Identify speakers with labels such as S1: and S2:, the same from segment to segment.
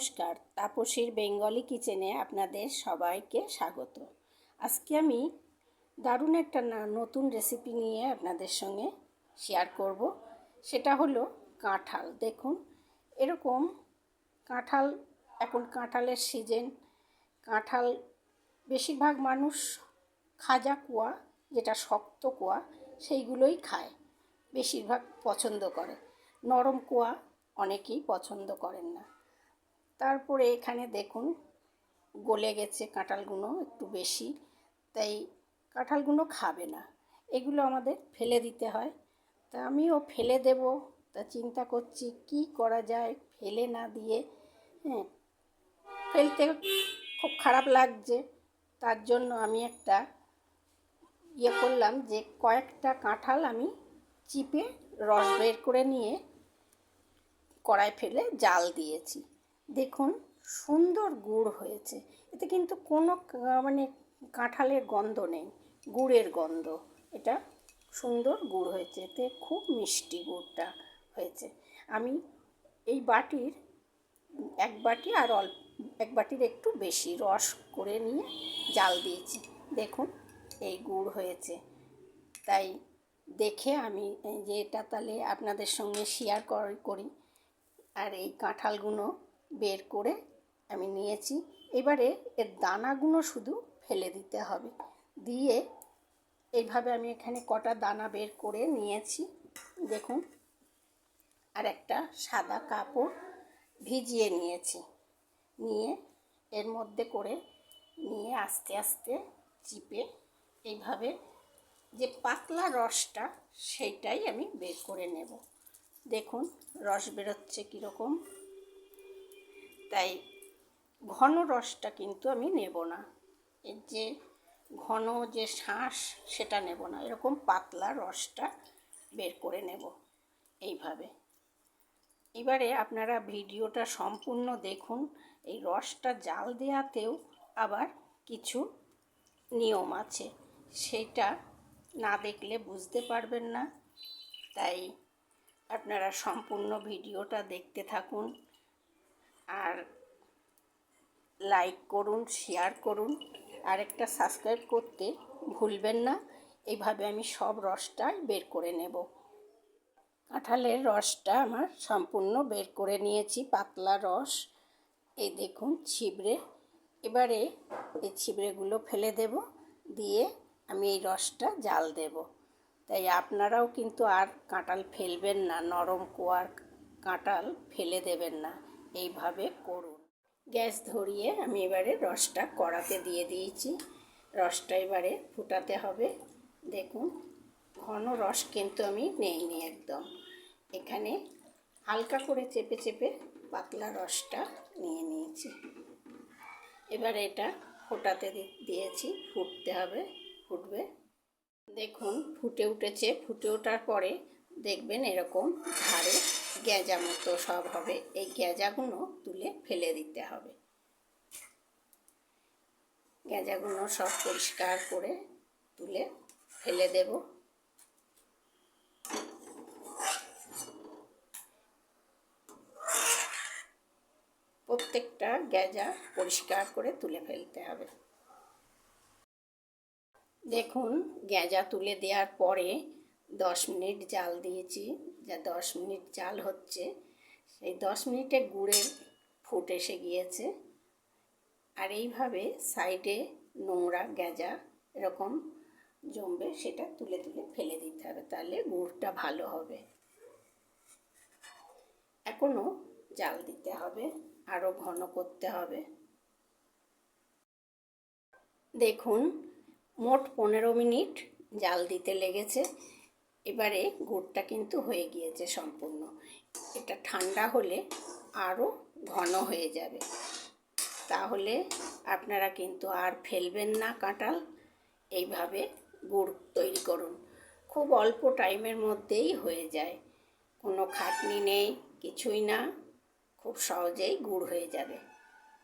S1: নমস্কার, তাপসীর বেঙ্গলি কিচেনে আপনাদের সবাইকে স্বাগত। আজকে আমি দারুণ একটা নতুন রেসিপি নিয়ে আপনাদের সঙ্গে শেয়ার করব। সেটা হলো কাঁঠাল। দেখুন, এরকম কাঁঠাল, এখন কাঁঠালের সিজন কাঁঠাল, বেশিরভাগ মানুষ খাজা কুয়া, যেটা শক্ত কুয়া, সেইগুলোই খায়, বেশিরভাগ পছন্দ করে। নরম কুয়া অনেকেই পছন্দ করেন না। তারপরে এখানে দেখুন গলে গেছে কাঁঠালগুলো একটু বেশি, তাই কাঁঠালগুলো খাবে না। এগুলো আমাদের ফেলে দিতে হয়। তা আমিও ফেলে দেব। তা চিন্তা করছি কি করা যায় ফেলে না দিয়ে হ্যাঁ ফেলতে খুব খারাপ লাগছে। তার জন্য আমি একটা ইয়ে করলাম যে কয়েকটা কাঁঠাল আমি চিপে রস বের করে নিয়ে কড়াই ফেলে জাল দিয়েছি। দেখুন, সুন্দর গুড় হয়েছে। এতে কিন্তু কোনো মানে কাঁঠালের গন্ধ নেই, গুড়ের গন্ধ। এটা সুন্দর গুড় হয়েছে, এতে খুব মিষ্টি গুড়টা হয়েছে। আমি এই বাটির এক বাটি আর অল্প, এক বাটির একটু বেশি রস করে নিয়ে জাল দিয়েছি। দেখুন, এই গুড় হয়েছে। তাই দেখে আমি যে এটা তাহলে আপনাদের সঙ্গে শেয়ার করি। আর এই কাঁঠালগুলো বের করে আমি নিয়েছি। এবারে এর দানাগুলো শুধু ফেলে দিতে হবে। দিয়ে এইভাবে আমি এখানে কটা দানা বের করে নিয়েছি। দেখুন, আর একটা সাদা কাপড় ভিজিয়ে নিয়েছি। নিয়ে এর মধ্যে করে নিয়ে আস্তে আস্তে চিপে এইভাবে যে পাতলা রসটা সেইটাই আমি বের করে নেব। দেখুন, রস বেরোচ্ছে কীরকম। তাই ঘন রসটা কিন্তু আমি নেব না। এর যে ঘন যে শ্বাস, সেটা নেব না। এরকম পাতলা রসটা বের করে নেব এইভাবে। এবারে আপনারা ভিডিওটা সম্পূর্ণ দেখুন। এই রসটা জাল দেওয়াতেও আবার কিছু নিয়ম আছে। সেটা না দেখলে বুঝতে পারবেন না। তাই আপনারা সম্পূর্ণ ভিডিওটা দেখতে থাকুন। আর লাইক করুন শেয়ার করুন, আর একটা সাবস্ক্রাইব করতে ভুলবেন না। এইভাবে আমি সব রসটাই বের করে নেব। কাঁঠালের রসটা আমার সম্পূর্ণ বের করে নিয়েছি, পাতলা রস। এই দেখুন ছিবড়ে। এবারে এই ছিবড়েগুলো ফেলে দেব, দিয়ে আমি এই রসটা জাল দেব। তাই আপনারাও কিন্তু আর কাঁঠাল ফেলবেন না, নরম কোয়ার কাঁঠাল ফেলে দেবেন না। এইভাবে করুন। গ্যাস ধরিয়ে আমি এবারে রসটা কড়াতে দিয়ে দিয়েছি। রসটা এবারে ফুটাতে হবে। দেখুন, ঘন রস কিন্তু আমি নেইনি একদম। এখানে হালকা করে চেপে চেপে পাতলা রসটা নিয়ে নিয়েছি। এবার এটা ফোটাতে দিয়েছি। ফুটতে হবে, ফুটবে। দেখুন, ফুটে উঠেছে। ফুটে ওঠার পরে দেখবেন এরকম ধারে গ্যাজা মতো সব হবে। এই গ্যাজাগুলো তুলে ফেলে দিতে হবে। গ্যাজাগুলো সব পরিষ্কার করে তুলে ফেলে দেব। প্রত্যেকটা গ্যাজা পরিষ্কার করে তুলে ফেলতে হবে। দেখুন, গ্যাজা তুলে দেওয়ার পরে দশ মিনিট জাল দিয়েছি, যা দশ মিনিট জাল হচ্ছে। সেই দশ মিনিটে গুড়ের ফুট এসে গিয়েছে। আর এইভাবে সাইডে নোংরা গ্যাজা এরকম জমবে, সেটা তুলে তুলে ফেলে দিতে হবে, তাহলে গুড়টা ভালো হবে। এখনও জাল দিতে হবে, আরও ঘন করতে হবে। দেখুন, মোট পনেরো মিনিট জাল দিতে লেগেছে। এবারে গুড়টা কিন্তু হয়ে গিয়েছে সম্পূর্ণ। এটা ঠান্ডা হলে আরও ঘন হয়ে যাবে। তাহলে আপনারা কিন্তু আর ফেলবেন না কাঁঠাল। এইভাবে গুড় তৈরি করুন। খুব অল্প টাইমের মধ্যেই হয়ে যায়। কোনো খাটনি নেই, কিছুই না। খুব সহজেই গুড় হয়ে যাবে।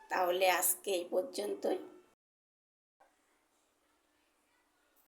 S1: তাহলে আজকে এই পর্যন্তই।